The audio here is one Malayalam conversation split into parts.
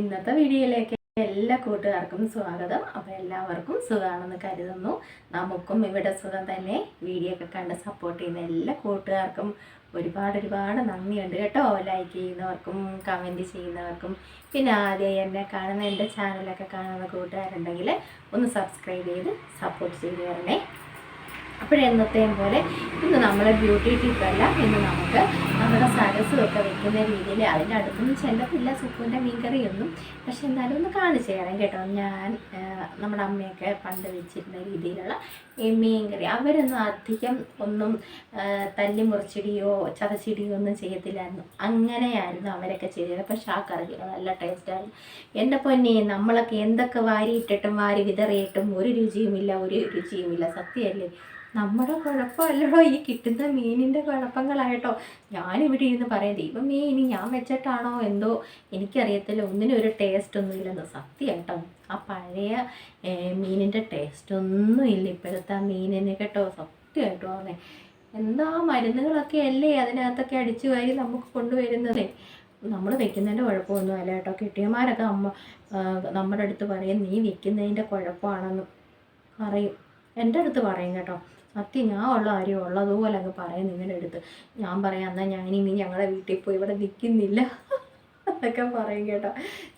ഇന്നത്തെ വീഡിയോയിലേക്ക് എല്ലാ കൂട്ടുകാർക്കും സ്വാഗതം. അപ്പോൾ എല്ലാവർക്കും സുഖമാണെന്ന് കരുതുന്നു. നമുക്കും ഇവിടെ സുഖം തന്നെ. വീഡിയോ ഒക്കെ കണ്ട് സപ്പോർട്ട് ചെയ്യുന്ന എല്ലാ കൂട്ടുകാർക്കും ഒരുപാട് ഒരുപാട് നന്ദിയുണ്ട് കേട്ടോ. ലൈക്ക് ചെയ്യുന്നവർക്കും കമന്റ് ചെയ്യുന്നവർക്കും. പിന്നെ ആദ്യം എന്നെ കാണുന്ന എന്റെ ചാനലൊക്കെ കാണുന്ന കൂട്ടുകാരുണ്ടെങ്കിൽ ഒന്ന് സബ്സ്ക്രൈബ് ചെയ്ത് സപ്പോർട്ട് ചെയ്ത് തരണേ അപ്പോഴെന്നത്തെയും പോലെ ഇന്ന് നമ്മൾ ബ്യൂട്ടി ടിപ്പല്ല ഇന്ന് നമുക്ക് നമ്മുടെ സരസുമൊക്കെ വെക്കുന്ന രീതിയിൽ അതിന്റെ അടുത്തൊന്നും ചെല്ലത്തില്ല സുപ്പുവിന്റെ മീൻകറിയൊന്നും. പക്ഷെ എന്നാലും ഒന്ന് കാണിച്ചു തരാം കേട്ടോ. ഞാൻ നമ്മുടെ അമ്മയൊക്കെ പണ്ട് വെച്ചിരുന്ന രീതിയിലുള്ള ഈ മീൻകറി അവരൊന്നും അധികം ഒന്നും തല്ലി മുറിച്ചിടിയോ ചതച്ചിടിയോ ഒന്നും ചെയ്യത്തില്ലായിരുന്നു. അങ്ങനെയായിരുന്നു അവരൊക്കെ ചെയ്തത്. പക്ഷെ ആ കറി നല്ല ടേസ്റ്റായിരുന്നു എന്റെ പൊന്നെ നമ്മളൊക്കെ എന്തൊക്കെ വാരിയിട്ടിട്ടും വാരി വിതറിയിട്ടും ഒരു രുചിയുമില്ല ഒരു രുചിയുമില്ല. സത്യമല്ലേ? നമ്മുടെ കുഴപ്പമല്ലടോ ഈ കിട്ടുന്ന മീനിന്റെ കുഴപ്പങ്ങളായിട്ടോ. ഞാനിവിടെ ഇരുന്ന് പറയാം ദൈവമേ ഇനി ഞാൻ വെച്ചിട്ടാണോ എന്തോ? എനിക്കറിയത്തില്ല. ഒന്നിനും ഒരു ടേസ്റ്റ് ഒന്നുമില്ലെന്ന്. സത്യമായിട്ടോ ആ പഴയ മീനിന്റെ ടേസ്റ്റ് ഒന്നും ഇല്ല. ഇപ്പോഴത്തെ ആ മീനിന് കേട്ടോ സത്യമായിട്ട് പറഞ്ഞേ എന്താ മരുന്നുകളൊക്കെ അല്ലേ അതിനകത്തൊക്കെ അടിച്ചു വാരി നമുക്ക് കൊണ്ടുവരുന്നതേ? നമ്മൾ വെക്കുന്നതിന്റെ കുഴപ്പമൊന്നും അല്ല കേട്ടോ. കെട്ടിയന്മാരൊക്കെ അമ്മ നമ്മുടെ അടുത്ത് പറയും നീ വെക്കുന്നതിന്റെ കുഴപ്പമാണെന്ന് പറയും. എന്റെ അടുത്ത് പറയും കേട്ടോ. സത്യം ഞാൻ ഉള്ള കാര്യം ഉള്ളതുപോലെ അങ്ങ് പറയും നിങ്ങളുടെ അടുത്ത്. ഞാൻ പറയാം എന്നാൽ ഞാൻ ഇനി ഞങ്ങളുടെ വീട്ടിൽ പോയി ഇവിടെ നിൽക്കുന്നില്ല. എന്നൊക്കെ പറയും കേട്ടോ.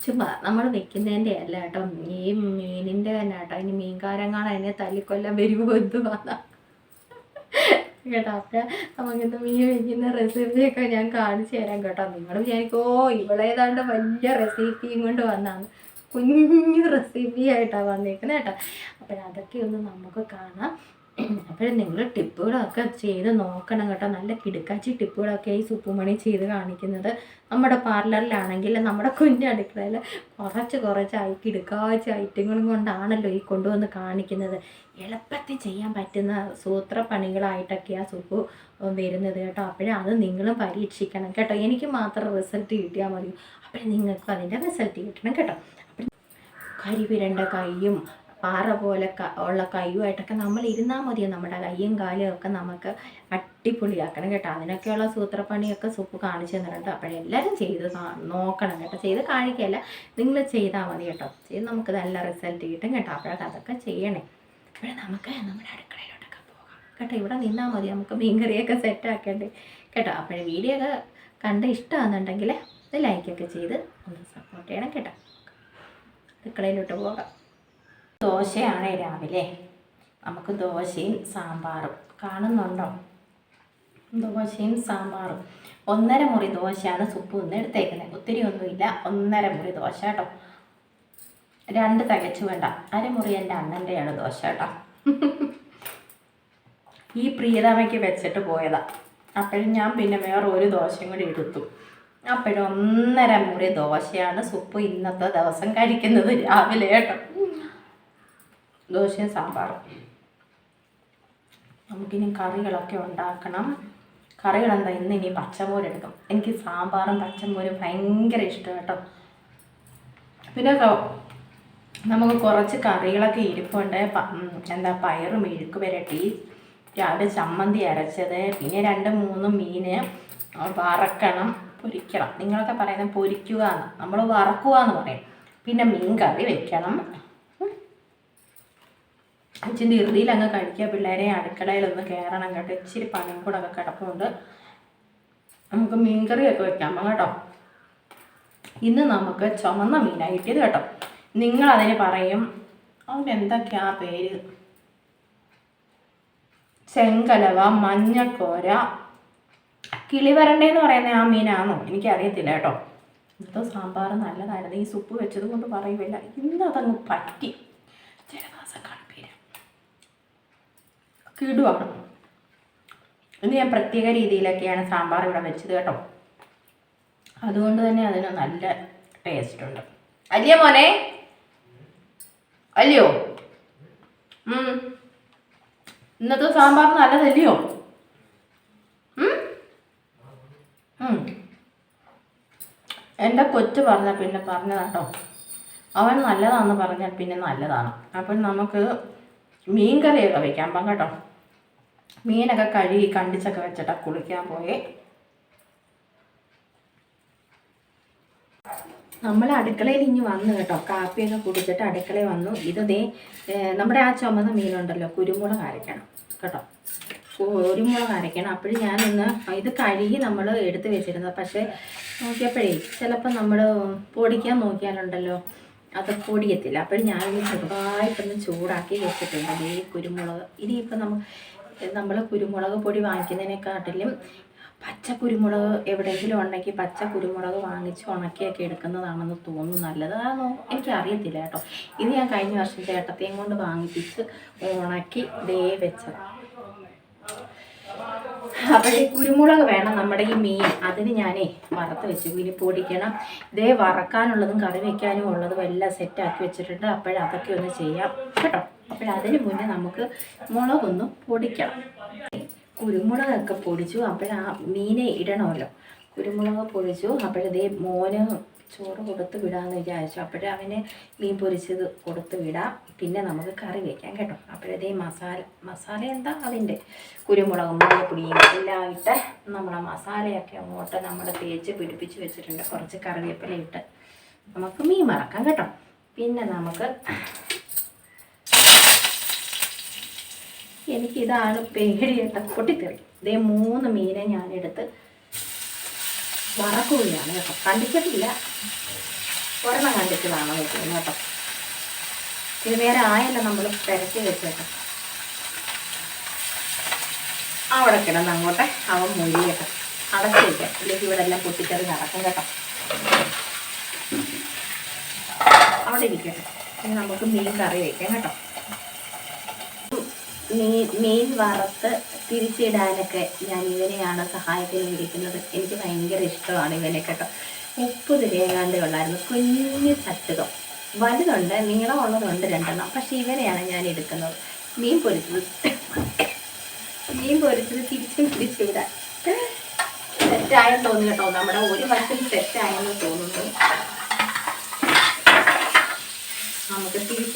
ചുമ്മാ നമ്മൾ വെക്കുന്നതിന്റെ അല്ല കേട്ടോ. ഈ മീനിന്റെ തന്നെ കേട്ടോ. ഇനി മീൻകാരങ്ങാണ് അതിനെ തല്ലിക്കൊല്ലാൻ വരുമോ എന്തുവാന്നാ കേട്ടോ. അപ്പം നമുക്കിന്ന് മീൻ വയ്ക്കുന്ന റെസിപ്പിയൊക്കെ ഞാൻ കാണിച്ചു തരാം കേട്ടോ. നിങ്ങൾ വിചാരിക്കും ഇവളേതാണ്ട് വലിയ റെസിപ്പിയും കൊണ്ട് വന്നാണ് കുഞ്ഞു റെസിപ്പി ആയിട്ടാണ് വന്നേക്കുന്നത് കേട്ടോ. അപ്പോഴതൊക്കെ ഒന്ന് നമുക്ക് കാണാം. അപ്പോഴും നിങ്ങൾ ടിപ്പുകളൊക്കെ ചെയ്ത് നോക്കണം കേട്ടോ. നല്ല കിടുക്കാച്ചി ടിപ്പുകളൊക്കെ ഈ സുപ്പുമണി ചെയ്ത് കാണിക്കുന്നത് നമ്മുടെ പാർലറിലാണെങ്കിൽ നമ്മുടെ കുഞ്ഞു അടുക്കളയിൽ കുറച്ച് കുറച്ചായി കിടുക്കാച്ച ഐറ്റങ്ങളും കൊണ്ടാണല്ലോ ഈ കൊണ്ടുവന്ന് കാണിക്കുന്നത്. എളുപ്പത്തിൽ ചെയ്യാൻ പറ്റുന്ന സൂത്രപ്പണികളായിട്ടൊക്കെയാണ് സുപ്പു വരുന്നത് കേട്ടോ. അപ്പോഴും അത് നിങ്ങളും പരീക്ഷിക്കണം കേട്ടോ. എനിക്ക് മാത്രം റിസൾട്ട് കിട്ടിയാൽ മതി അപ്പോഴും നിങ്ങൾക്കും അതിന്റെ റിസൾട്ട് കിട്ടണം കേട്ടോ. കരിവിരണ്ട കൈയും പാറ പോലെ ഉള്ള കയ്യുമായിട്ടൊക്കെ നമ്മൾ ഇരുന്നാൽ മതിയോ? നമ്മുടെ കയ്യും കാലും ഒക്കെ നമുക്ക് അടിപൊളിയാക്കണം കേട്ടോ. അതിനൊക്കെയുള്ള സൂത്രപ്പണിയൊക്കെ സുപ്പ് കാണിച്ചു തന്നിട്ടുണ്ട്. അപ്പോഴെല്ലാവരും ചെയ്ത് കാ- നോക്കണം കേട്ടോ. ചെയ്ത് കാണിക്കുകയല്ല നിങ്ങൾ ചെയ്താൽ മതി കേട്ടോ. ചെയ്ത് നമുക്ക് നല്ല റിസൾട്ട് കിട്ടും കേട്ടോ. അപ്പോഴൊക്കെ അതൊക്കെ ചെയ്യണേ. അപ്പോഴേ നമുക്ക് നമ്മുടെ അടുക്കളയിലോട്ടൊക്കെ പോകാം കേട്ടോ. ഇവിടെ നിന്നാൽ മതി. നമുക്ക് മീൻകറിയൊക്കെ സെറ്റ് ആക്കേണ്ടേ കേട്ടോ. അപ്പോഴേ വീഡിയോ ഒക്കെ കണ്ട് ഇഷ്ടമാണെന്നുണ്ടെങ്കിൽ ലൈക്കൊക്കെ ചെയ്ത് ഒന്ന് സപ്പോർട്ട് ചെയ്യണം കേട്ടോ. അടുക്കളയിലോട്ട് പോകാം. ദോശയാണ് രാവിലെ. നമുക്ക് ദോശയും സാമ്പാറും. കാണുന്നുണ്ടോ? ദോശയും സാമ്പാറും. ഒന്നര മുറി ദോശയാണ് സുപ്പ് ഒന്ന് എടുത്തേക്കുന്നത്. ഒത്തിരി ഒന്നുമില്ല. ഒന്നര മുറി ദോശ കേട്ടോ. രണ്ട് തികച്ചു വേണ്ട. അരമുറി എന്റെ അണ്ണന്റെയാണ് ദോശ കേട്ടോ. ഈ പ്രിയതമയ്ക്ക് വെച്ചിട്ട് പോയതാ. അപ്പോഴും ഞാൻ പിന്നെ വേറെ ഒരു ദോശയും കൂടി എടുത്തു. അപ്പോഴും ഒന്നര മുറി ദോശയാണ് സുപ്പ് ഇന്നത്തെ ദിവസം കഴിക്കുന്നത് രാവിലെ കേട്ടോ. ദോശയും സാമ്പാറും. നമുക്കിനി കറികളൊക്കെ ഉണ്ടാക്കണം. കറികൾ എന്താ ഇന്ന് ഇനി പച്ചമോരെടുക്കും. എനിക്ക് സാമ്പാറും പച്ചമോരും ഭയങ്കര ഇഷ്ടം കേട്ടോ. പിന്നെ നമുക്ക് കുറച്ച് കറികളൊക്കെ ഇരിപ്പുണ്ട്. എന്താ പയറ് മെഴുക്ക് പുരട്ടി രാവിലെ ചമ്മന്തി അരച്ചത് പിന്നെ രണ്ട് മൂന്ന് മീന് വറക്കണം പൊരിക്കണം. നിങ്ങളൊക്കെ പറയുന്നത് പൊരിക്കുക എന്ന്. നമ്മൾ വറക്കുക എന്ന് പറയും. പിന്നെ മീൻ കറി വെക്കണം. ഇച്ചിരി ഇറുതിയിൽ അങ്ങ് കഴിക്കുക. പിള്ളേരെ അടുക്കളയിലൊന്ന് കയറണം കേട്ടോ. ഇച്ചിരി പണം കൂടെ ഒക്കെ കിടപ്പുണ്ട്. നമുക്ക് മീൻകറിയൊക്കെ വെക്കാം കേട്ടോ. ഇന്ന് നമുക്ക് ചുമന്ന മീനാണ് കിട്ടിയത് കേട്ടോ. നിങ്ങൾ അതിന് പറയും അവനെന്തൊക്കെയാ പേര്? ചെങ്കലവ മഞ്ഞക്കോര കിളിവരണ്ടേന്ന് പറയുന്ന ആ മീനാണോ എനിക്കറിയത്തില്ല കേട്ടോ. ഇന്നത്തെ സാമ്പാർ നല്ലതായിരുന്നു. ഈ സുപ്പ് വെച്ചത് കൊണ്ട് പറയുമില്ല ഇന്ന് അതങ്ങ് പറ്റി. ജലവാസം കാണുപ്പേര് കിടുവാണ് ഇന്ന് ഞാൻ പ്രത്യേക രീതിയിലൊക്കെയാണ് സാമ്പാർ ഇവിടെ വെച്ചത് കേട്ടോ. അതുകൊണ്ട് തന്നെ അതിന് നല്ല ടേസ്റ്റ് ഉണ്ട്. അല്ല മോനെ? അല്ലയോ. ഇന്നത്തെ സാമ്പാർ നല്ലതല്ലയോ. എന്റെ കൊച്ചു പറഞ്ഞ പിന്നെ പറഞ്ഞതാട്ടോ അവൻ നല്ലതാണെന്ന് പറഞ്ഞാൽ പിന്നെ നല്ലതാണ്. അപ്പം നമുക്ക് മീൻ കറിയൊക്കെ അപ്പം കേട്ടോ. മീനൊക്കെ കഴുകി കണ്ടിച്ചൊക്കെ വെച്ചിട്ടാ കുളിക്കാൻ പോയി. നമ്മൾ അടുക്കളയിൽ ഇനി വന്നു കേട്ടോ. കാപ്പിയൊക്കെ കുടിച്ചിട്ട് അടുക്കളയിൽ വന്നു. ഇത് ദേ നമ്മുടെ ആ ചുമന്ന മീനുണ്ടല്ലോ കുരുമുളക് അരയ്ക്കണം കേട്ടോ. കുരുമുളക് അരയ്ക്കണം അപ്പോഴും ഞാനൊന്ന് ഇത് കഴുകി നമ്മൾ എടുത്ത് വെച്ചിരുന്നത് പക്ഷേ നോക്കിയപ്പോഴേ ചിലപ്പോൾ നമ്മൾ പൊടിക്കാൻ നോക്കിയാലുണ്ടല്ലോ അത് പൊടിയത്തില്ല. അപ്പോഴും ഞാനിത് ചെറുതായിട്ടൊന്ന് ചൂടാക്കി വെച്ചിട്ടുണ്ട്. അതേ കുരുമുളക്. ഇനിയിപ്പോൾ നമ്മൾ നമ്മൾ കുരുമുളക് പൊടി വാങ്ങിക്കുന്നതിനെക്കാട്ടിലും പച്ച കുരുമുളക് എവിടെയെങ്കിലും ഉണ്ടെങ്കിൽ പച്ച കുരുമുളക് വാങ്ങിച്ച് ഉണക്കിയൊക്കെ എടുക്കുന്നതാണെന്ന് തോന്നുന്നു. നല്ലത് അതാണോ എനിക്കറിയത്തില്ല കേട്ടോ. ഇത് ഞാൻ കഴിഞ്ഞ വർഷം ചേട്ടത്തെയും കൊണ്ട് വാങ്ങിപ്പിച്ച് ഉണക്കി ദേ വെച്ചത്. അപ്പോൾ ഈ കുരുമുളക് വേണം നമ്മുടെ ഈ മീൻ. അതിന് ഞാനേ വറുത്ത് വെച്ചു. ഇനി പൊടിക്കണം. ഇതേ വറക്കാനുള്ളതും കറി വെക്കാനും ഉള്ളതും എല്ലാം സെറ്റാക്കി വെച്ചിട്ടുണ്ട്. അപ്പോഴതൊക്കെ ഒന്ന് ചെയ്യാം. കേട്ടോ? അപ്പോഴതിന് മുന്നേ നമുക്ക് മുളകൊന്ന് പൊടിക്കണം. കുരുമുളകൊക്കെ പൊടിച്ചു അപ്പോഴാ മീനെ ഇടണമല്ലോ. കുരുമുളക് പൊടിച്ചു അപ്പോഴതേ മോന് ചോറ് കൊടുത്ത് വിടാമെന്ന് വിചാരിച്ചു. അപ്പോഴേ അവന് മീൻ പൊരിച്ചത് കൊടുത്ത് വിടാം. പിന്നെ നമുക്ക് കറി വയ്ക്കാം കേട്ടോ. അപ്പോഴതേ മസാല മസാല എന്താ അതിന്റെ? കുരുമുളകും മുളകുപൊടിയും എല്ലാം ഇട്ട് നമ്മളെ മസാലയൊക്കെ അങ്ങോട്ട് നമ്മൾ തേച്ച് പിടിപ്പിച്ച് വെച്ചിട്ടുണ്ട്. കുറച്ച് കറിവേപ്പില ഇട്ട് നമുക്ക് മീൻ മറക്കാം കേട്ടോ. പിന്നെ നമുക്ക് എനിക്കിതാണ് പേടിയേട്ട പൊട്ടിത്തെറി. ഇതേ മൂന്ന് മീനെ ഞാനെടുത്ത് വറക്കുകയാണ് കേട്ടോ. കണ്ടിച്ചിട്ടില്ല ഒരെണ്ണം കണ്ടിച്ചതാണ് നോക്കുന്നത് കേട്ടോ. ഇത് നേരെ ആയല്ല നമ്മൾ പെരട്ടി വെച്ചേട്ടോ അവിടെ കിടന്ന് അങ്ങോട്ടെ അവൻ മൊഴിയട്ടെ അടച്ചു വയ്ക്കാം ഇല്ലെങ്കിൽ ഇവിടെ എല്ലാം പൊട്ടിച്ചെറി നടക്കും കേട്ടോ. അവിടെ ഇരിക്കട്ടെ. ഇനി നമുക്ക് മീൻ കറി വയ്ക്കാം കേട്ടോ. മീൻ മീൻ വറുത്ത് തിരിച്ചിടാനൊക്കെ ഞാൻ ഇവനെയാണ് സഹായത്തിന് വിളിക്കുന്നത്. എനിക്ക് ഭയങ്കര ഇഷ്ടമാണ് ഇവനെ കേട്ടോ. മുപ്പത് രേഖാണ്ട് ഉള്ളായിരുന്നു. കുഞ്ഞു ചട്ടുകം. വലുതുണ്ട് നീളമുള്ളതുണ്ട് രണ്ടെണ്ണം. പക്ഷെ ഇവനെയാണ് ഞാൻ എടുക്കുന്നത്. മീൻ പൊരിച്ചത്. മീൻ പൊരിച്ചത് തിരിച്ചും തിരിച്ചിടാൻ സെറ്റായെന്ന് തോന്നി കേട്ടോ. നമ്മുടെ ഒരു വശം സെറ്റായെന്ന് തോന്നുന്നു. നമുക്ക് ഈ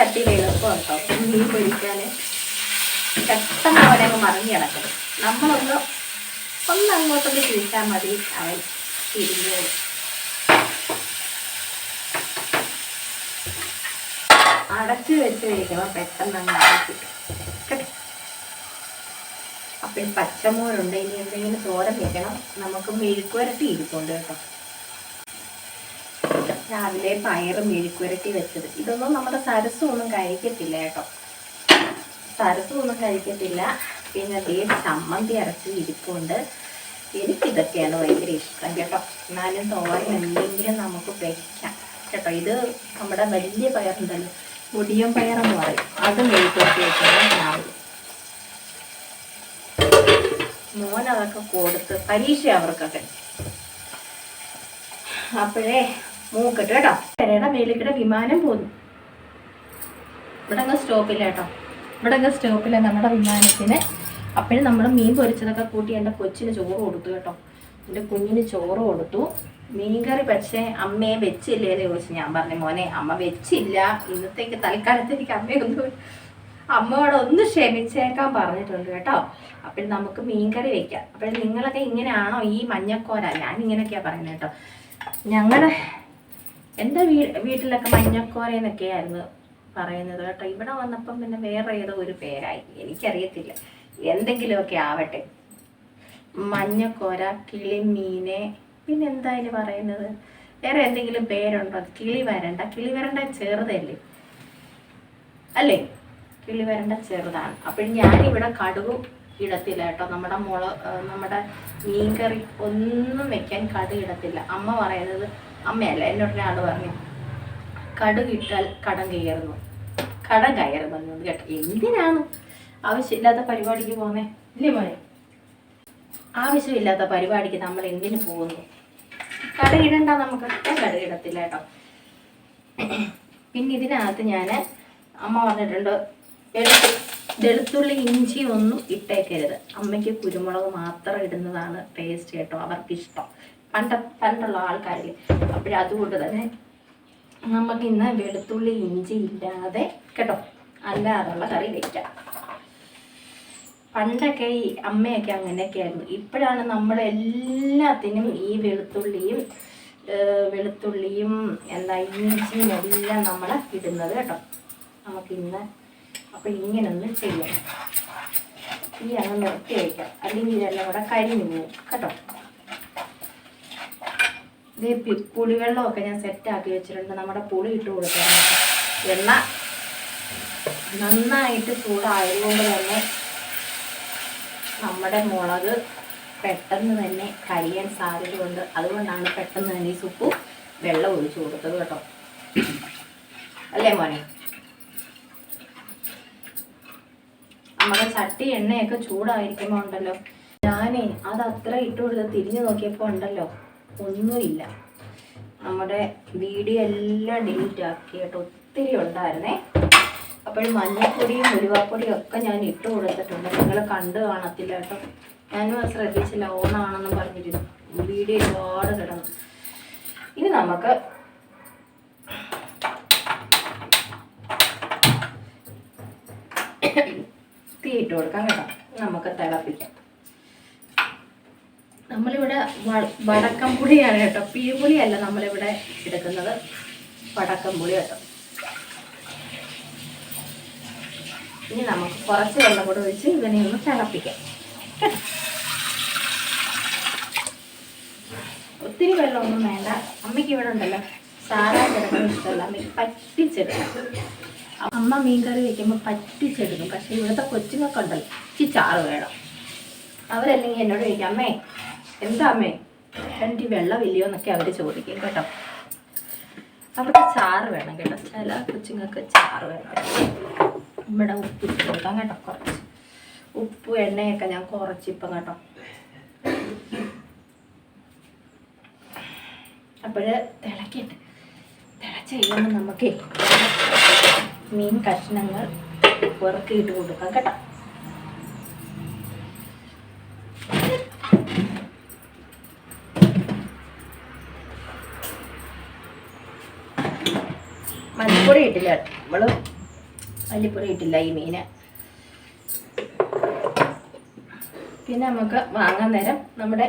ചട്ടിയിൽ എളുപ്പം കേട്ടോ മീൻ പൊരിക്കാൻ പെട്ടെന്ന് അവനെ അങ്ങ് മറിഞ്ഞ് കിടക്കണം നമ്മളൊന്ന് ഒന്ന് അങ്ങോട്ടൊന്ന് തിരിച്ചാൽ മതി. അവൻ തിരിഞ്ഞു അടച്ച് വെച്ച് കഴിക്കുമ്പോൾ പെട്ടെന്ന് അങ്ങ് അടച്ചു അപ്പോൾ അപ്പം പച്ചമോരുണ്ട്. ഇനി എന്തെങ്കിലും തോരൻ വെക്കണം. നമുക്ക് മെഴുക്കുവരട്ടി ഇരിപ്പുണ്ട് കേട്ടോ. രാവിലെ പയറ് മെഴുക്കുരട്ടി വെച്ചത്. ഇതൊന്നും നമ്മുടെ സരസും ഒന്നും കഴിക്കത്തില്ല കേട്ടോ. സരസും ഒന്നും കഴിക്കത്തില്ല. പിന്നെ അതേ ചമ്മന്തി അരച്ച് ഇരിപ്പുണ്ട്. എനിക്കിതൊക്കെയാണ് ഭയങ്കര ഇഷ്ടം കേട്ടോ. എന്നാലും തോരൻ എന്തെങ്കിലും നമുക്ക് വയ്ക്കാം കേട്ടോ. ഇത് നമ്മുടെ വലിയ പയറുണ്ടല്ലോ. മുടിയം പയറെന്ന് പറയും. അത് മെഴുക്കുരട്ടി വെച്ചാൽ രാവിലെ. മോൻ അതൊക്കെ കൊടുത്ത് പരീക്ഷ അവർക്കൊക്കെ. അപ്പോഴേ മൂക്കട്ട് കേട്ടോ. പെരയുടെ മേലിക്കടെ വിമാനം പോന്നു. ഇവിടെ അങ്ങ് സ്റ്റോപ്പില്ല കേട്ടോ. ഇവിടെ അങ്ങ് സ്റ്റോപ്പില്ല നമ്മുടെ വിമാനത്തിന്. അപ്പോഴും നമ്മൾ മീൻ പൊരിച്ചതൊക്കെ കൂട്ടി എന്റെ കൊച്ചിന് ചോറ് കൊടുത്തു കേട്ടോ. എന്റെ കുഞ്ഞിന് ചോറ് കൊടുത്തു. മീൻകറി പക്ഷേ അമ്മയെ വെച്ചില്ലേ എന്ന് ചോദിച്ചു. ഞാൻ പറഞ്ഞു മോനെ അമ്മ വെച്ചില്ല. ഇന്നത്തേക്ക് തൽക്കാലത്തേക്ക് അമ്മയൊന്നും അമ്മയോട് ഒന്ന് ക്ഷമിച്ചേക്കാൻ പറഞ്ഞിട്ടുണ്ട് കേട്ടോ. അപ്പോൾ നമുക്ക് മീൻകറി വെക്കാം. അപ്പോഴും നിങ്ങളൊക്കെ ഇങ്ങനെയാണോ ഈ മഞ്ഞക്കോര? ഞാൻ ഇങ്ങനെയൊക്കെയാണ് പറയുന്നത് കേട്ടോ. ഞങ്ങളുടെ എന്റെ വീ വീട്ടിലൊക്കെ മഞ്ഞക്കോര എന്നൊക്കെയായിരുന്നു പറയുന്നത് കേട്ടോ. ഇവിടെ വന്നപ്പം പിന്നെ വേറെ ഏതോ ഒരു പേരായി. എനിക്കറിയത്തില്ല. എന്തെങ്കിലുമൊക്കെ ആവട്ടെ. മഞ്ഞക്കോര കിളിമീനെ പിന്നെ എന്താ ഇതിന് പറയുന്നത്? വേറെ എന്തെങ്കിലും പേരുണ്ടോ? കിളി വരണ്ട കിളി വരണ്ട ചെറുതല്ലേ? അല്ലേ? കിളി വരണ്ട ചെറുതാണ് അപ്പോൾ ഞാനിവിടെ കടുക് ഇടത്തില്ല കേട്ടോ. നമ്മുടെ മുള നമ്മുടെ മീൻകറി ഒന്നും വെക്കാൻ കടുക് ഇടത്തില്ല. അമ്മ പറയുന്നത് അമ്മയല്ല? എന്നോട് ഒരാൾ പറഞ്ഞു കടുകിട്ടാൽ കടം കയറുന്നു. കടം കയറുന്നു കേട്ടോ. എന്തിനാണ്? ആവശ്യമില്ലാത്ത പരിപാടിക്ക് പോന്നെ. ഇല്ലേ മോനെ? ആവശ്യമില്ലാത്ത പരിപാടിക്ക് നമ്മൾ എന്തിനു പോകുന്നു? കട ഇടണ്ട നമുക്ക്. ഇടത്തില്ല കേട്ടോ. പിന്നെ ഇതിനകത്ത് ഞാൻ അമ്മ പറഞ്ഞിട്ടുണ്ട് വെളുത്തു വെളുത്തുള്ളി ഇഞ്ചി ഒന്നും ഇട്ടേക്കരുത്. അമ്മയ്ക്ക് കുരുമുളക് മാത്രം ഇടുന്നതാണ് ടേസ്റ്റ് കേട്ടോ. അവർക്കിഷ്ടം. പണ്ട പണ്ടുള്ള ആൾക്കാരിൽ അപ്പോഴതുകൊണ്ട് തന്നെ നമുക്ക് ഇന്ന് വെളുത്തുള്ളി ഇഞ്ചി ഇല്ലാതെ കേട്ടോ അല്ലാതുള്ള കറി വെക്കാം. പണ്ടൊക്കെ ഈ അമ്മയൊക്കെ അങ്ങനെയൊക്കെ ആയിരുന്നു ഇപ്പോഴാണ് നമ്മൾ എല്ലാത്തിനും ഈ വെളുത്തുള്ളിയും വെളുത്തുള്ളിയും എന്താ ഇഞ്ചിയും എല്ലാം നമ്മൾ ഇടുന്നത് കേട്ടോ. നമുക്കിന്ന് അപ്പോൾ ഇങ്ങനെ ഒന്ന് ചെയ്യാം. ഈ അങ്ങ് നിർത്തി വയ്ക്കാം അല്ലെങ്കിൽ ഇതെല്ലാം കൂടെ കരിഞ്ഞു പോകും കേട്ടോ. ഇത് പുളിവെള്ളമൊക്കെ ഞാൻ സെറ്റാക്കി വെച്ചിട്ടുണ്ട്. നമ്മുടെ പുളി ഇട്ട് കൊടുക്കാൻ എണ്ണ നന്നായിട്ട് ചൂടായതുകൊണ്ട് തന്നെ നമ്മുടെ മുളക് പെട്ടെന്ന് തന്നെ കരിയാൻ സാധ്യതയുണ്ട്. അതുകൊണ്ടാണ് പെട്ടെന്ന് തന്നെ ഈ സുപ്പ് വെള്ളം ഒഴിച്ചു കൊടുത്തത് കേട്ടോ. അല്ലേ മോനെ? നമ്മുടെ ചട്ടി എണ്ണയൊക്കെ ചൂടായിരിക്കുമ്പോൾ ഉണ്ടല്ലോ. ഞാനേ അത് അത്ര ഇട്ട് കൊടുത്ത് തിരിഞ്ഞു നോക്കിയപ്പോൾ ഉണ്ടല്ലോ. ഒന്നുമില്ല. നമ്മുടെ വീഡിയോ എല്ലാം ഡിലീറ്റ് ആക്കി കേട്ടോ. ഒത്തിരി ഉണ്ടായിരുന്നേ. അപ്പോൾ മഞ്ഞൾപ്പൊടിയും ഉലുവാപ്പൊടിയും ഒക്കെ ഞാൻ ഇട്ട് കൊടുത്തിട്ടുണ്ട്. നിങ്ങൾ കണ്ടു കാണത്തില്ല കേട്ടോ. ഞാനും അത് ശ്രദ്ധിച്ചില്ല. ഓണാണെന്നും പറഞ്ഞിരുന്നു. വീഡിയോ ഒരുപാട് കിടന്നു. ഇനി നമുക്ക് തീ ഇട്ട് കൊടുക്കാം കേട്ടോ. നമുക്ക് തിളപ്പിക്കാം. നമ്മളിവിടെ വടക്കം പുളിയാണ് കേട്ടോ. പീപുളിയല്ല നമ്മളിവിടെ എടുക്കുന്നത്. വടക്കം പുളി കേട്ടോ. ഇനി നമുക്ക് കുറച്ച് വെള്ളം കൂടെ ഒഴിച്ച് ഇതിനെ ഒന്ന് തിളപ്പിക്കാം. ഒത്തിരി വെള്ളമൊന്നും വേണ്ട. അമ്മയ്ക്ക് ഇവിടെ ഉണ്ടല്ലോ. സാധാ കിടക്കുന്ന ഇഷ്ടമല്ല. അമ്മയ്ക്ക് പറ്റിച്ചെടുക്കും. അമ്മ മീൻകറി വെക്കുമ്പോൾ പറ്റിച്ചെടുക്കും. പക്ഷേ ഇവിടുത്തെ കൊച്ചുങ്ങൾക്കുണ്ടല്ലോ. ഈ ചാറ് വേണം. അവരല്ലെങ്കിൽ എന്നോട് ചോദിക്കാം അമ്മേ എന്താ അമ്മേ എനിക്ക് വെള്ളമില്ലയോ എന്നൊക്കെ അവർ ചോദിക്കും കേട്ടോ. അവർക്ക് ചാറ് വേണം കേട്ടോ. ചില കൊച്ചുങ്ങൾക്ക് ചാറ് വേണം. നമ്മുടെ ഉപ്പ് ഇട്ട് കൊടുക്കാം കേട്ടോ കുറച്ച്. ഉപ്പ് എണ്ണയൊക്കെ ഞാൻ കുറച്ചിപ്പം കേട്ടോ. അപ്പോഴ് തിളക്കിട്ട് തിളച്ച് കഴിയുമ്പോൾ നമുക്ക് മീൻ കഷ്ണങ്ങൾ ഉറക്കിയിട്ട് കൊടുക്കാം കേട്ടോ. മല്ലിപ്പൊടി നമ്മൾ മല്ലിപ്പൊടി ഇട്ടില്ല ഈ മീന്. പിന്നെ നമുക്ക് വാങ്ങാൻ നേരം നമ്മുടെ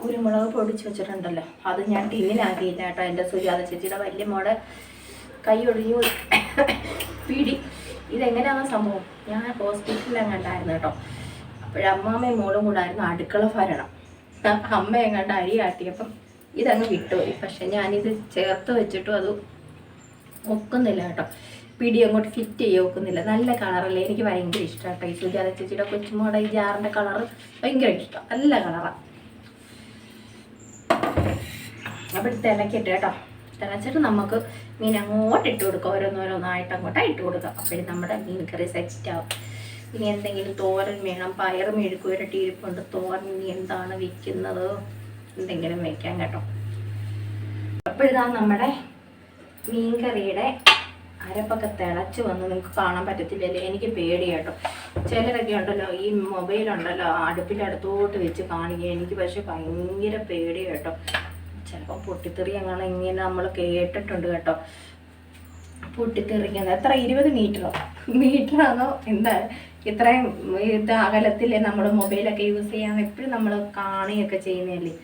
കുരുമുളക് പൊടിച്ച് വെച്ചിട്ടുണ്ടല്ലോ. അത് ഞാൻ ടിന്നിലാക്കിയില്ല കേട്ടോ എന്റെ സുജാത ചേച്ചിയുടെ വലിയ മോടെ കൈ ഒടിഞ്ഞു പിടി. ഇതെങ്ങനെയാണ് സംഭവം? ഞാൻ ഹോസ്പിറ്റലിൽ കണ്ടായിരുന്നു കേട്ടോ. അപ്പോഴമ്മാമ്മയും മോളും കൂടായിരുന്നു അടുക്കള ഭരണം. അമ്മ എങ്ങാണ്ട് അരി ആട്ടിയപ്പം ഇതങ്ങ് വിട്ടുപോയി. പക്ഷെ ഞാനിത് ചേർത്ത് വെച്ചിട്ടും അത് ഒക്കുന്നില്ല കേട്ടോ. പിടി അങ്ങോട്ട് ഫിറ്റ് ചെയ്യുക ഒക്കുന്നില്ല. നല്ല കളറല്ലേ എനിക്ക് ഭയങ്കര ഇഷ്ടമാണ് കേട്ടോ. ഈ സുജാത ചേച്ചിയുടെ കൊച്ചുമോടെ ഈ ജാറിന്റെ കളർ ഭയങ്കര ഇഷ്ടം. നല്ല കളറാണ് അപ്പോൾ തിളക്കിട്ട് കേട്ടോ. തിളച്ചിട്ട് നമുക്ക് മീൻ അങ്ങോട്ട് ഇട്ട് കൊടുക്കുക ഓരോന്നോരോന്നായിട്ട് അങ്ങോട്ട് ഇട്ട് കൊടുക്കുക അപ്പോഴും നമ്മുടെ മീൻ കറി സെറ്റ് ആവും. ഇനി എന്തെങ്കിലും തോരൻ വേണം. പയർ മെഴുക്ക് വരട്ടി ഇരിപ്പുണ്ട്. തോരൻ ഇനി എന്താണ് വിൽക്കുന്നത് എന്തെങ്കിലും വെക്കാം കേട്ടോ. അപ്പോഴിതാ നമ്മുടെ മീൻ കറിയുടെ അരപ്പൊക്കെ തിളച്ച് വന്ന് നിങ്ങൾക്ക് കാണാൻ പറ്റത്തില്ലല്ലേ? എനിക്ക് പേടി കേട്ടോ ചിലരൊക്കെ ഉണ്ടല്ലോ ഈ മൊബൈലുണ്ടല്ലോ അടുപ്പിന്റെ അടുത്തോട്ട് വെച്ച് കാണിക്കുക. എനിക്ക് പക്ഷെ ഭയങ്കര പേടി കേട്ടോ ചിലപ്പോൾ പൊട്ടിത്തെറി അങ്ങനെ ഇങ്ങനെ നമ്മൾ കേട്ടിട്ടുണ്ട് കേട്ടോ. പൊട്ടിത്തെറിക്കുന്നത് എത്ര? ഇരുപത് മീറ്ററോ? മീറ്ററാണോ? എന്താ? ഇത്രയും ഇത് അകലത്തിലെ നമ്മൾ മൊബൈലൊക്കെ യൂസ് ചെയ്യാൻ എപ്പോഴും നമ്മൾ കാണുകയൊക്കെ ചെയ്യുന്നതല്ലേ?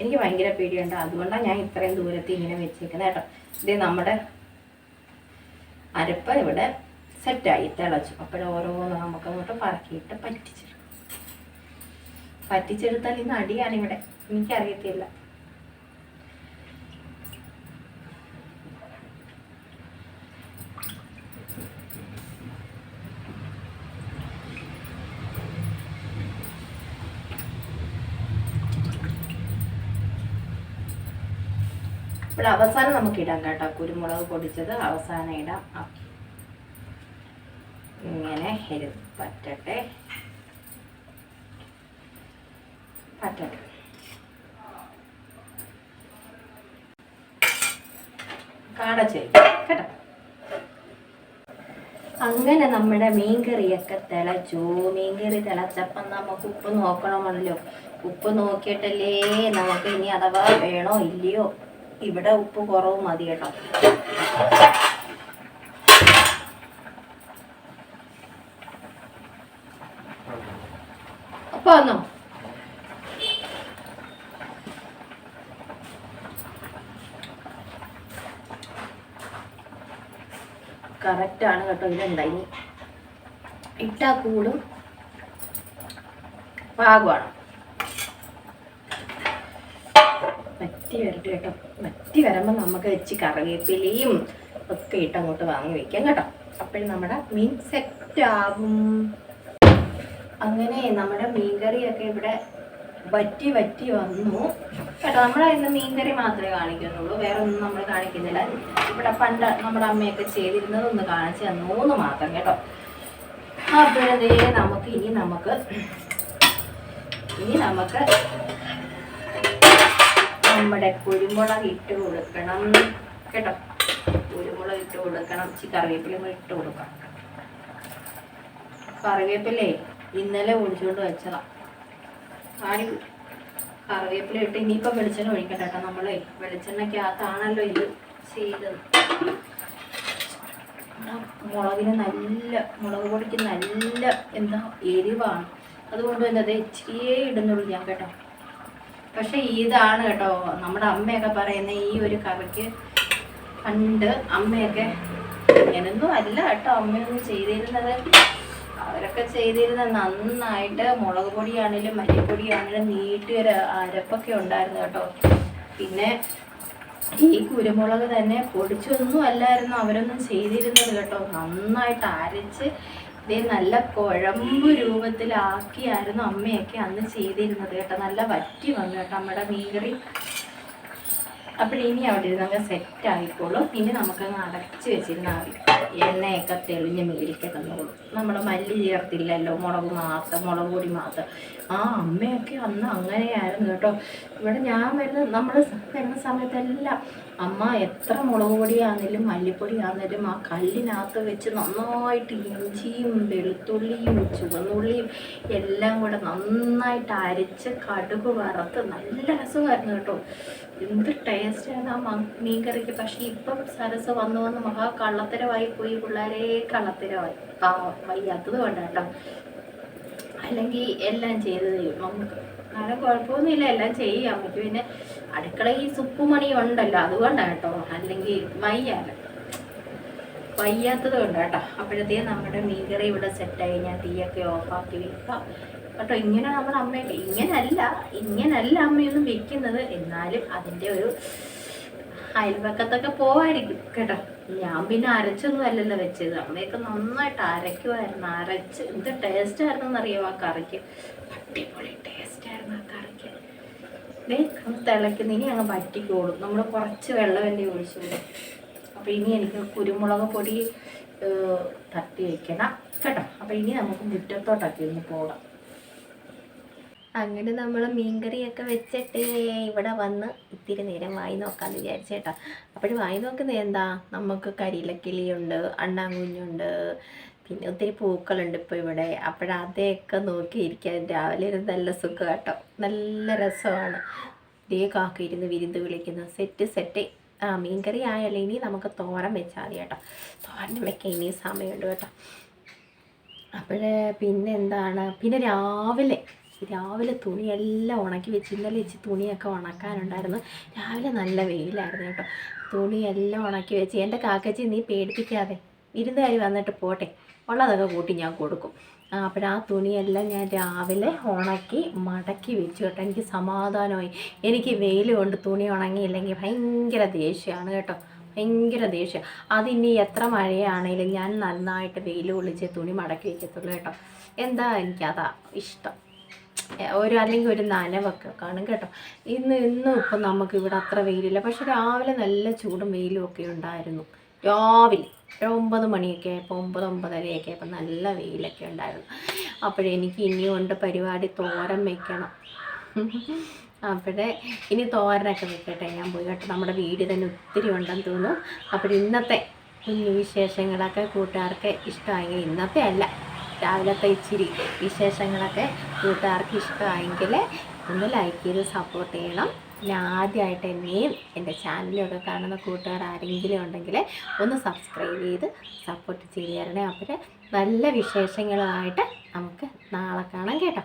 എനിക്ക് ഭയങ്കര പേടിയുണ്ട്. അതുകൊണ്ടാണ് ഞാൻ ഇത്രയും ദൂരത്ത് ഇങ്ങനെ വെച്ചേക്കുന്നത് കേട്ടോ. ഇത് നമ്മുടെ അരപ്പ് ഇവിടെ സെറ്റായി തിളച്ചു. അപ്പോഴോരോന്ന് നമുക്ക് അങ്ങോട്ട് പറക്കിയിട്ട് പറ്റിച്ചെടുക്കും. പറ്റിച്ചെടുത്താൽ ഇന്ന് അടിയാണ് ഇവിടെ. എനിക്കറിയത്തില്ല. ഇവിടെ അവസാനം നമുക്ക് ഇടാം കേട്ടോ. കുരുമുളക് പൊടിച്ചത് അവസാനം ഇടാം. ഇങ്ങനെ ഇത് പറ്റട്ടെ. പറ്റട്ടെ. കാടച്ചേരി കേട്ടോ. അങ്ങനെ നമ്മുടെ മീൻകറിയൊക്കെ തിളച്ചു. മീൻകറി തിളച്ചപ്പം നമുക്ക് ഉപ്പ് നോക്കണമല്ലോ ഉപ്പ് നോക്കിയിട്ടല്ലേ നമുക്ക് ഇനി അഥവാ വേണോ ഇല്ലയോ? ഇവിടെ ഉപ്പ് കുറവ് മതി കേട്ടോ. അപ്പൊ വന്നോ? കറക്റ്റാണ് കേട്ടോ ഇതുണ്ടായി ഇട്ടാ കൂടും. പാകമാണ്. പറ്റി വരട്ടെ കേട്ടോ. വറ്റി വരുമ്പോൾ നമുക്ക് വെച്ച് കറിവേപ്പിലയും ഒക്കെ ഇട്ട് അങ്ങോട്ട് വാങ്ങി വെക്കാം കേട്ടോ. അപ്പോഴും നമ്മുടെ മീൻ സെറ്റ് ആകും. അങ്ങനെ നമ്മുടെ മീൻകറിയൊക്കെ ഇവിടെ വറ്റി വറ്റി വന്നു. കേട്ടോ നമ്മൾ ഇന്ന് മീൻകറി മാത്രമേ കാണിക്കുന്നുള്ളൂ. വേറെ ഒന്നും നമ്മൾ കാണിക്കുന്നില്ല. ഇവിടെ പണ്ട് നമ്മുടെ അമ്മയൊക്കെ ചെയ്തിരുന്നത് ഒന്ന് കാണിച്ചു തന്നൂന്ന് മാത്രം കേട്ടോ. അപ്പോഴേ നമുക്ക് ഇനി നമുക്ക് ഇനി നമുക്ക് നമ്മുടെ കുരുമുളക് ഇട്ട് കൊടുക്കണം. കേട്ടോ? കുരുമുളക് ഇട്ട് കൊടുക്കണം. ഇച്ചി കറിവേപ്പിലയും ഇട്ട് കൊടുക്കണം. കറിവേപ്പിലേ ഇന്നലെ ഒഴിച്ചുകൊണ്ട് വെച്ചതാ. ആടി കറിവേപ്പില ഇട്ട് ഇനിയിപ്പോൾ വെളിച്ചെണ്ണ ഒഴിക്കണ്ട കേട്ടോ നമ്മളെ. വെളിച്ചെണ്ണയ്ക്കകത്താണല്ലോ ഇത് ചെയ്തത്. മുളകിന് നല്ല മുളക് പൊടിക്ക് നല്ല എന്താ എരിവാണ്. അതുകൊണ്ട് തന്നെ അത് ഇച്ചിരിയേ ഇടുന്നുള്ളൂ ഞാൻ കേട്ടോ. പക്ഷെ ഇതാണ് കേട്ടോ നമ്മുടെ അമ്മയൊക്കെ പറയുന്ന ഈ ഒരു കറിക്ക് പണ്ട് അമ്മയൊക്കെ ഇങ്ങനൊന്നും അല്ല കേട്ടോ അമ്മയൊന്നും ചെയ്തിരുന്നത്. അവരൊക്കെ ചെയ്തിരുന്ന നന്നായിട്ട് മുളക് പൊടിയാണെങ്കിലും മല്ലിപ്പൊടിയാണെങ്കിലും നീട്ടിയൊരു അരപ്പൊക്കെ ഉണ്ടായിരുന്നു കേട്ടോ. പിന്നെ ഈ കുരുമുളക് തന്നെ പൊടിച്ചൊന്നും അല്ലായിരുന്നു അവരൊന്നും ചെയ്തിരുന്നത് കേട്ടോ. നന്നായിട്ട് അരച്ച് ഇതേ നല്ല കുഴമ്പ് രൂപത്തിലാക്കിയായിരുന്നു അമ്മയൊക്കെ അന്ന് ചെയ്തിരുന്നത് കേട്ടോ. നല്ല വറ്റി വന്നു കേട്ടോ നമ്മുടെ മീൻകറി. അപ്പോൾ ഇനി അവിടെ ഇരുന്ന് അങ്ങ് സെറ്റ് ആയിക്കോളും. ഇനി നമുക്കങ്ങ് അടച്ച് വെച്ചിരുന്നാൽ മതി എണ്ണയൊക്കെ തെളിഞ്ഞ് മേടിക്കെ തന്നോളും. നമ്മൾ മല്ലി ചേർത്തില്ലല്ലോ മുളക് മാത്രം മുളക് പൊടി മാത്രം. ആ അമ്മയൊക്കെ അന്ന് അങ്ങനെയായിരുന്നു കേട്ടോ. ഇവിടെ ഞാൻ വരുന്ന നമ്മൾ വരുന്ന സമയത്തെല്ലാം അമ്മ എത്ര മുളക് പൊടിയാണെങ്കിലും മല്ലിപ്പൊടിയാണെങ്കിലും ആ കല്ലിനകത്ത് വെച്ച് നന്നായിട്ട് ഇഞ്ചിയും വെളുത്തുള്ളിയും ചുവന്നുള്ളിയും എല്ലാം കൂടെ നന്നായിട്ട് അരച്ച് കടുക് വറുത്ത് നല്ല രസമായിരുന്നു കേട്ടോ. എന്ത് ടേസ്റ്റാണ് ആ മീൻ കറിക്ക് പക്ഷേ ഇപ്പം സരസ് വന്ന് വന്ന് മഹാ കള്ളത്തരമായി പോയി പിള്ളേരെ കള്ളത്തരമായി. പാവം വയ്യാത്തത് കേട്ടോ. അല്ലെങ്കിൽ എല്ലാം ചെയ്തതേ നമുക്ക്. കാരണം കുഴപ്പമൊന്നുമില്ല എല്ലാം ചെയ്യാം. പറ്റും പിന്നെ അടുക്കളയിൽ സുപ്പുമണി ഉണ്ടല്ലോ അതുകൊണ്ടാണ് കേട്ടോ. അല്ലെങ്കിൽ വയ്യാല വയ്യാത്തത് കൊണ്ട് കേട്ടോ. അപ്പോഴത്തേക്കും നമ്മുടെ മീൻകറി ഇവിടെ സെറ്റായി. ഞാൻ തീയൊക്കെ ഓഫാക്കി വെക്കാം. കേട്ടോ ഇങ്ങനെ നമ്മുടെ അമ്മയൊക്കെ ഇങ്ങനല്ല ഇങ്ങനല്ല അമ്മയൊന്നും വെക്കുന്നത്. എന്നാലും അതിന്റെ ഒരു അയൽപക്കത്തൊക്കെ പോവായിരിക്കും. കേട്ടോ ഞാൻ പിന്നെ അരച്ചൊന്നും അല്ലല്ലോ വെച്ചത്. അമ്മയൊക്കെ നന്നായിട്ട് അരയ്ക്കുമായിരുന്നു അരച്ച് എന്ത് ടേസ്റ്റ് ആയിരുന്നു എന്നറിയാം ആ കറിക്ക്? അടിപൊളി ടേസ്റ്റ് തിളയ്ക്കുന്ന ഇനി അങ്ങ് വറ്റിക്കോളും. നമ്മൾ കുറച്ച് വെള്ളം തന്നെ ഒഴിച്ചുള്ളൂ അപ്പോൾ ഇനി എനിക്ക് കുരുമുളക് പൊടി തട്ടി വയ്ക്കണം കേട്ടോ. അപ്പോൾ ഇനി നമുക്ക് മുറ്റത്തോട്ടൊക്കെ ഒന്ന് പോകാം. അങ്ങനെ നമ്മൾ മീൻകറിയൊക്കെ വെച്ചിട്ട് ഇവിടെ വന്ന് ഇത്തിരി നേരം വായി നോക്കാമെന്ന് വിചാരിച്ചേട്ടാ അപ്പോൾ വായി നോക്കുന്നത് എന്താ? നമുക്ക് കരിയിലക്കിളിയുണ്ട് അണ്ണാങ്കുഞ്ഞുണ്ട് പിന്നെ ഒത്തിരി പൂക്കളുണ്ട് ഇപ്പോൾ ഇവിടെ. അപ്പോഴതൊക്കെ നോക്കിയിരിക്കാൻ രാവിലെ ഒരു നല്ല സുഖം കേട്ടോ. നല്ല രസമാണ്. ഇതേ കാക്ക ഇരുന്ന് വിരുന്ന് വിളിക്കുന്ന. Set set. ആ മീൻകറി ആയാലും ഇനി നമുക്ക് തോരൻ വെച്ചാൽ മതി കേട്ടോ. തോരൻ വെക്കാൻ ഇനി സമയമുണ്ട് കേട്ടോ. അപ്പോഴേ പിന്നെ എന്താണ്? പിന്നെ രാവിലെ രാവിലെ തുണിയെല്ലാം ഉണക്കി വെച്ച് ഇന്നലെ വെച്ച് തുണിയൊക്കെ ഉണക്കാനുണ്ടായിരുന്നു. രാവിലെ നല്ല വെയിലായിരുന്നു കേട്ടോ. തുണിയെല്ലാം ഉണക്കി വെച്ച്. എന്റെ കാക്കച്ചി നീ പേടിപ്പിക്കാതെ വിരുന്നുകാരി വന്നിട്ട് പോട്ടെ. ഉള്ളതൊക്കെ കൂട്ടി ഞാൻ കൊടുക്കും. അപ്പോൾ ആ തുണിയെല്ലാം ഞാൻ രാവിലെ ഉണക്കി മടക്കി വെച്ചു കേട്ടോ. എനിക്ക് സമാധാനമായി. എനിക്ക് വെയിൽ കൊണ്ട് തുണി ഉണങ്ങിയില്ലെങ്കിൽ ഭയങ്കര ദേഷ്യമാണ് കേട്ടോ. ഭയങ്കര ദേഷ്യം. അതിനി എത്ര മഴയാണേലും ഞാൻ നന്നായിട്ട് വെയിൽ കൊള്ളിച്ച് തുണി മടക്കി വയ്ക്കത്തുള്ളൂ കേട്ടോ. എന്താ എനിക്കതാ ഇഷ്ടം. ഒരു അല്ലെങ്കിൽ ഒരു നനവൊക്കെ കാണും കേട്ടോ. ഇന്ന് ഇന്നും ഇപ്പം നമുക്കിവിടെ അത്ര വെയിലില്ല. പക്ഷെ രാവിലെ നല്ല ചൂടും വെയിലും ഒക്കെ ഉണ്ടായിരുന്നു. രാവിലെ. ഒരു ഒമ്പത് മണിയൊക്കെ ആയപ്പോൾ ഒമ്പത് ഒമ്പതരയൊക്കെ ആയപ്പോൾ നല്ല വെയിലൊക്കെ ഉണ്ടായിരുന്നു. അപ്പോഴെനിക്ക് ഇനിയും ഉണ്ട് പരിപാടി തോരൻ വെക്കണം. അപ്പോഴേ ഇനി തോരനൊക്കെ വെക്കട്ടെ. ഞാൻ പോയി കേട്ടോ. നമ്മുടെ വീട് തന്നെ ഒത്തിരി ഉണ്ടെന്ന് തോന്നുന്നു. അപ്പോൾ ഇന്നത്തെ കുഞ്ഞു വിശേഷങ്ങളൊക്കെ കൂട്ടുകാർക്ക് ഇഷ്ടമായെങ്കിൽ ഇന്നത്തെ അല്ല രാവിലത്തെ ഇച്ചിരി വിശേഷങ്ങളൊക്കെ കൂട്ടുകാർക്ക് ഇഷ്ടമായെങ്കിൽ ഒന്ന് ലൈക്ക് ചെയ്ത് സപ്പോർട്ട് ചെയ്യണം. പിന്നെ ആദ്യമായിട്ട് എന്നെയും എന്റെ ചാനലൊക്കെ കാണുന്ന കൂട്ടുകാർ ആരെങ്കിലും ഉണ്ടെങ്കിൽ ഒന്ന് സബ്സ്ക്രൈബ് ചെയ്ത് സപ്പോർട്ട് ചെയ്ത് തരണേ അപ്പോൾ നല്ല വിശേഷങ്ങളുമായിട്ട് നമുക്ക് നാളെ കാണാം കേട്ടോ.